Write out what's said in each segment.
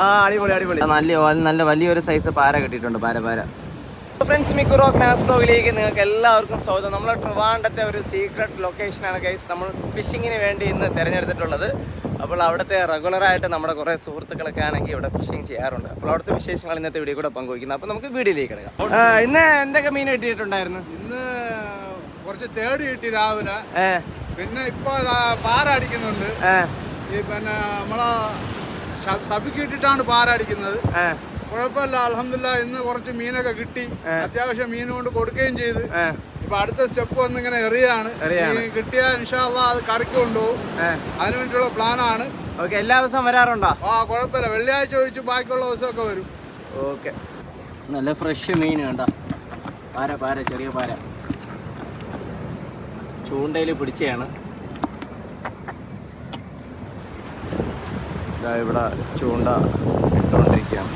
ആ അടിപൊളി അടിപൊളി. നല്ല നല്ല വലിയൊരു സൈസ് പാര കിട്ടിയിട്ടുണ്ട് പാര പാര. ഫ്രണ്ട്സ് മിക്കുറോ മാസ് ബ്ലോഗിലേക്ക് നിങ്ങൾക്ക് എല്ലാവർക്കും സ്വാഗതം. നമ്മൾ ട്രിവാണ്ടത്തെ ഒരു സീക്രട്ട് ലൊക്കേഷനാണ് ഗൈസ് നമ്മൾ ഫിഷിങ്ങിന് വേണ്ടി ഇന്ന് തിരഞ്ഞെടുത്തിട്ടുള്ളത്. അപ്പോൾ അവിടുത്തെ റെഗുലറായിട്ട് നമ്മുടെ കുറേ സുഹൃത്തുക്കളൊക്കെ ആണെങ്കിൽ ഇവിടെ ഫിഷിങ് ചെയ്യാറുണ്ട്. അപ്പോൾ അവിടുത്തെ വിശേഷങ്ങൾ ഇന്നത്തെ വീഡിയോ കൂടെ പങ്കുവയ്ക്കുന്നത് അപ്പോൾ നമുക്ക് വീഡിയോയിലേക്ക് കിടക്കാം ഇന്ന് എന്തൊക്കെ മീൻ കിട്ടിയിട്ടുണ്ടായിരുന്നു? ഇന്ന് കുറച്ച് തേടി കിട്ടി രാവിലെ. പിന്നെ ഇപ്പോൾ പാറ അടിക്കുന്നുണ്ട്. ഈ പിന്നെ നമ്മളെ സഭയ്ക്ക് ഇട്ടിട്ടാണ് പാരടിക്കുന്നത് കുഴപ്പമില്ല അലഹമില്ല ഇന്ന് കുറച്ച് മീനൊക്കെ കിട്ടി. അത്യാവശ്യം മീൻ കൊണ്ട് കൊടുക്കുകയും ചെയ്ത്. ഇപ്പൊ അടുത്ത സ്റ്റെപ്പ് വന്ന് ഇങ്ങനെ എറിയാണ്. കിട്ടിയാൽ ഇൻഷാല്ല അത് കറിക്ക് കൊണ്ടുപോകും. അതിനു വേണ്ടിയുള്ള പ്ലാനാണ്. ഓക്കെ എല്ലാ ദിവസവും വരാറുണ്ടോ? ആ കുഴപ്പമില്ല. വെള്ളിയാഴ്ച ഒഴിച്ച് ബാക്കിയുള്ള ദിവസമൊക്കെ വരും. ഓക്കെ. നല്ല ഫ്രഷ് മീൻ വേണ്ട പാര പാര ചെറിയ പാര. ചൂണ്ടയിൽ പിടിച്ചതാണ് ഇതാ ഇവിടെ ചൂണ്ട ഇട്ടുകൊണ്ടിരിക്കുകയാണ്.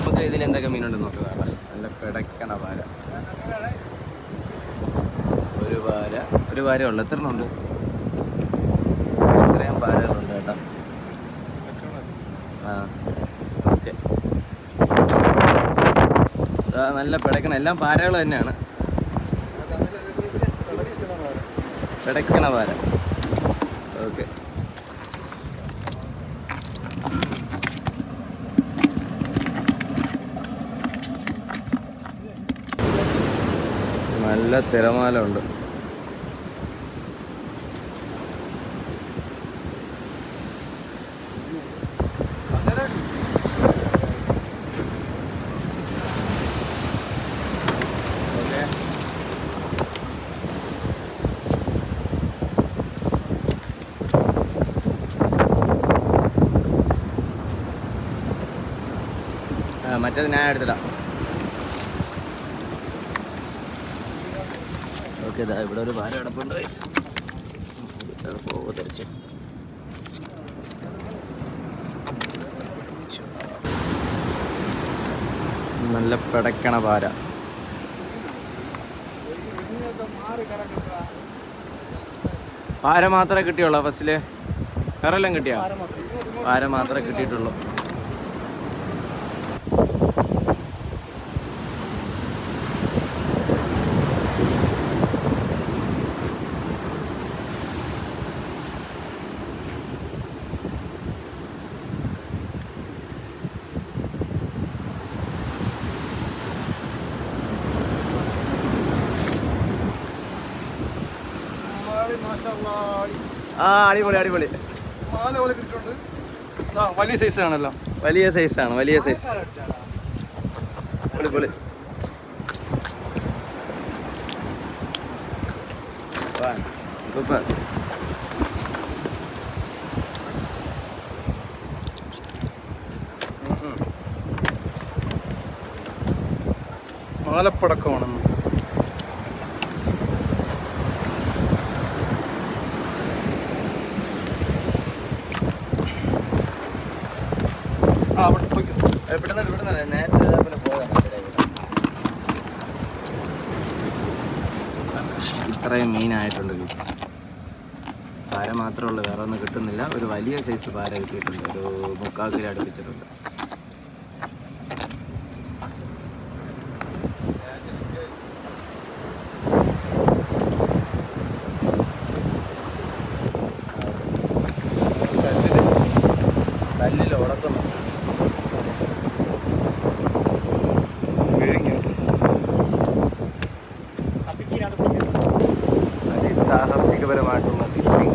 നമുക്ക് ഇതിൽ എന്തൊക്കെ മീനുണ്ടെന്ന് നോക്കുക നല്ല പിടക്കണ വാര ഒരു വാര ഒരു വാര ഉള്ളു. എത്ര ഉണ്ട് ഇത്രയും പാരകളുണ്ട് കേട്ടോ. ആ ഓക്കെ. നല്ല പിടക്കണ എല്ലാം പാരകൾ തന്നെയാണ്. പിടക്കണ പാര ഓക്കെ നല്ല തിരമാല ഉണ്ട് മറ്റേത് ഞാൻ എടുത്തിടാം. ഇതാ ഇവിടെ ഒരു ഭാരം കിടപ്പുണ്ട്. guys. തിരിച്ച്. നല്ല പിടക്കണ പാര പാര മാത്രമേ കിട്ടിയുള്ളൂ ബസ്സിൽ വേറെല്ലാം കിട്ടിയോ? പാര മാത്രമേ കിട്ടിയിട്ടുള്ളൂ. ആ അടിപൊളി അടിപൊളി. മാല പോലെ കിട്ടിയിട്ടുണ്ട്. ആ, വലിയ സൈസ് ആണല്ലോ. വലിയ സൈസാണ് വലിയ സൈസ് പൊളി പൊളി വാ, സൂപ്പർ മാലപ്പടക്കമാണെന്ന്. അവിടെ പോയിക്കോ നേരത്തെ ഇത്രയും മീനായിട്ടുണ്ട് ഗീസ് പാര മാത്രമേ ഉള്ളൂ വേറെ ഒന്നും കിട്ടുന്നില്ല ഒരു വലിയ സൈസ് പാര കിട്ടിയിട്ടുണ്ട് ഒരു മുക്കാൽ കിലോ അടുപ്പിച്ചിട്ടുണ്ട് കല്ലിൽ അതിസാഹസികപരമായിട്ടുള്ള ഫിഷിങ്